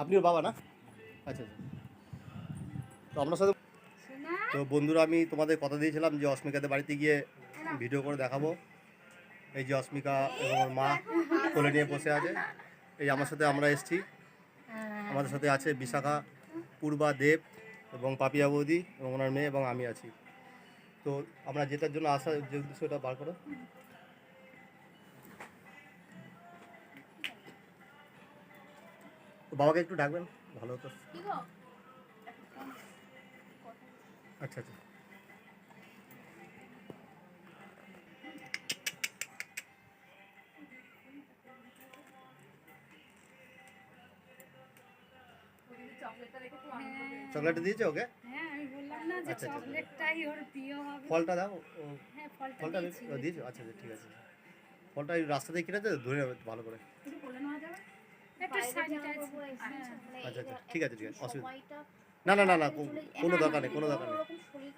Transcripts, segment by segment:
আপনি ওর বাবা না? আচ্ছা আচ্ছা। তো আপনার সাথে তো বন্ধুরা আমি তোমাদের কথা দিয়েছিলাম যে অস্মিকাদের বাড়িতে গিয়ে ভিডিও করে দেখাবো। এই যে অস্মিকা এবং ওর মা কোলে নিয়ে বসে আছে। এই আমার সাথে আমরা এসেছি। আমাদের সাথে আছে বিশাখা পূর্বা দেব এবং পাপিয়া বৌদি এবং ওনার মেয়ে এবং আমি আছি। তো আমরা যেটার জন্য আসা যে উদ্দেশ্যটা বার করো। বাবাকে একটু ডাকবেন? ভালো হতো। আচ্ছা আচ্ছা। চকলেট দিয়েছে ওকে? হ্যাঁ আমি বললাম না যে আচ্ছা, আচ্ছা। চকলেটটাই ওর প্রিয় হবে। ফলটা দাও ও, হ্যাঁ ফলটা দিয়েছ। আচ্ছা আচ্ছা ঠিক আছে। ফলটা এই রাস্তা থেকে কিনেছে ধরে নেবে ভালো করে। বলে নেওয়া যাবে? মানে আচ্ছা, আচ্ছা, ঠিক আছে, ঠিক আছে, অসুবিধা- না না না না কোনো দরকার নেই কোনো দরকার নেই। হয়ে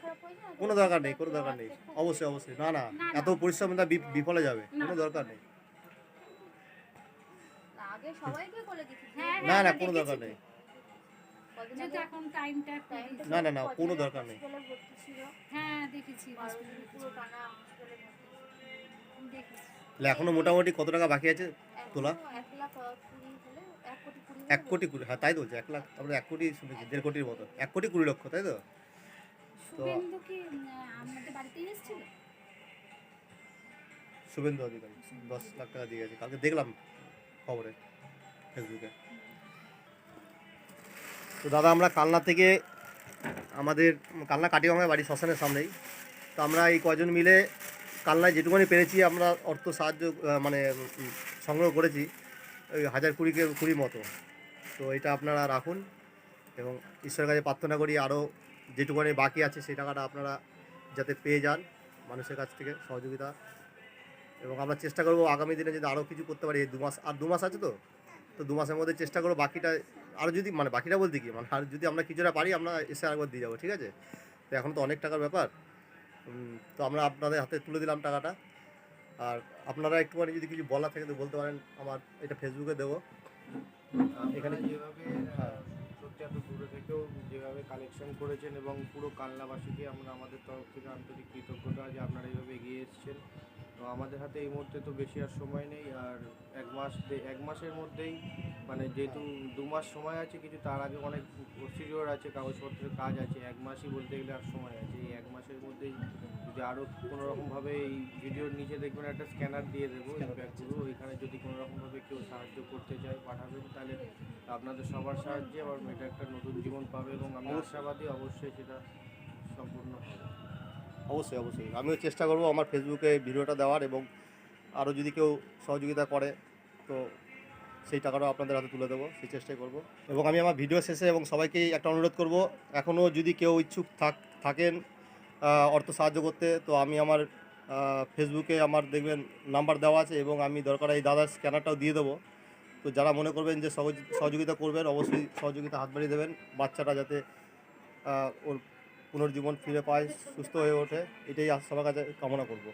কোনো দরকার নেই কোনো দরকার নেই। অবশ্যই অবশ্যই না না এত। পরিশ্রম বিফলে যাবে কোনো দরকার নেই। না, আগে সবাইকে বলে দিচ্ছি হ্যাঁ, না হ্যাঁ, কোনো দরকার নেই টাইমটা টাইমটা না, না, না, কোনো দরকার নেই। হ্যাঁ এখনও মোটামুটি কত টাকা বাকি আছে তোলা? এক কুড়ি কোটি কুড়ি কুড়ি হ্যাঁ তাই তো বলছি এক লাখ আমরা এক কোটি শুনেছি দেড় কোটির মতো এক কোটি কুড়ি লক্ষ তাই তো? এসেছিল? শুভেন্দু অধিকারী দশ লাখ টাকা দিয়ে গেছে কালকে দেখলাম খবরে ফেসবুকে। তো দাদা আমরা কালনা থেকে আমাদের কালনা কাটিগঙ্গা বাড়ি শ্মশানের সামনেই। তো আমরা এই কজন মিলে কালনায় যেটুকুনি পেরেছি আমরা অর্থ সাহায্য মানে সংগ্রহ করেছি ওই হাজার কুড়িকে কুড়ি মতো। তো এটা আপনারা রাখুন এবং ঈশ্বরের কাছে প্রার্থনা করি আরও যেটুকুনি বাকি আছে সেই টাকাটা আপনারা যাতে পেয়ে যান মানুষের কাছ থেকে সহযোগিতা। এবং আমরা চেষ্টা করব আগামী দিনে যদি আরও কিছু করতে পারি, এই দু মাস আর দু মাস আছে তো? তো দু মাসের মধ্যে চেষ্টা করব বাকিটা আরও যদি মানে বাকিটা বলতে কি? মানে আর যদি আমরা কিছুটা পারি, আমরা এসে আরেকবার দিয়ে যাব, ঠিক আছে? তো এখন তো অনেক টাকার ব্যাপার। তো আমরা আপনাদের হাতে তুলে দিলাম টাকাটা। আর আপনারা একটুখানি যদি কিছু বলা থাকে তো বলতে পারেন, আমার এটা ফেসবুকে দেবো। এখানে যেভাবে। সত্যি এত দূরে থেকেও যেভাবে কালেকশন করেছেন এবং পুরো কালনাবাসীকে আমরা আমাদের তরফ থেকে আন্তরিক কৃতজ্ঞতা যে আপনারা এইভাবে এগিয়ে এসেছেন তো আমাদের হাতে এই মুহূর্তে তো বেশি আর সময় নেই আর এক মাস এক মাসের মধ্যেই মানে যেহেতু দু মাস সময় আছে কিছু তার আগে অনেক প্রসিডিওর আছে কাগজপত্রের কাজ আছে এক মাসই বলতে গেলে আর সময় আছে এই এক মাসের মধ্যেই যদি আরও কোনো রকমভাবে এই ভিডিওর নিচে দেখবেন একটা স্ক্যানার দিয়ে দেবো এই ব্যাগগুলো। ওইখানে যদি কোনো রকমভাবে কেউ সাহায্য করতে চায় পাঠাবেন তাহলে আপনাদের সবার সাহায্যে আমার মেয়েটা একটা নতুন জীবন পাবে এবং আমি আশাবাদী অবশ্যই সেটা সম্পূর্ণ হবে। অবশ্যই অবশ্যই। আমিও চেষ্টা করব আমার ফেসবুকে ভিডিওটা দেওয়ার এবং আরও যদি কেউ সহযোগিতা করে তো সেই টাকাটাও আপনাদের হাতে তুলে দেবো সেই চেষ্টাই করব। এবং আমি আমার ভিডিও শেষে এবং সবাইকেই একটা অনুরোধ করব এখনও যদি কেউ ইচ্ছুক থাক থাকেন অর্থ সাহায্য করতে। তো আমি আমার ফেসবুকে আমার দেখবেন নাম্বার দেওয়া আছে এবং আমি দরকার এই দাদার স্ক্যানারটাও দিয়ে দেবো। তো যারা মনে করবেন যে সহযোগিতা করবেন, অবশ্যই সহযোগিতা হাত বাড়িয়ে দেবেন। বাচ্চাটা যাতে ওর পুনর্জীবন ফিরে পায়, সুস্থ হয়ে ওঠে, এটাই সবার কাছে কামনা করব।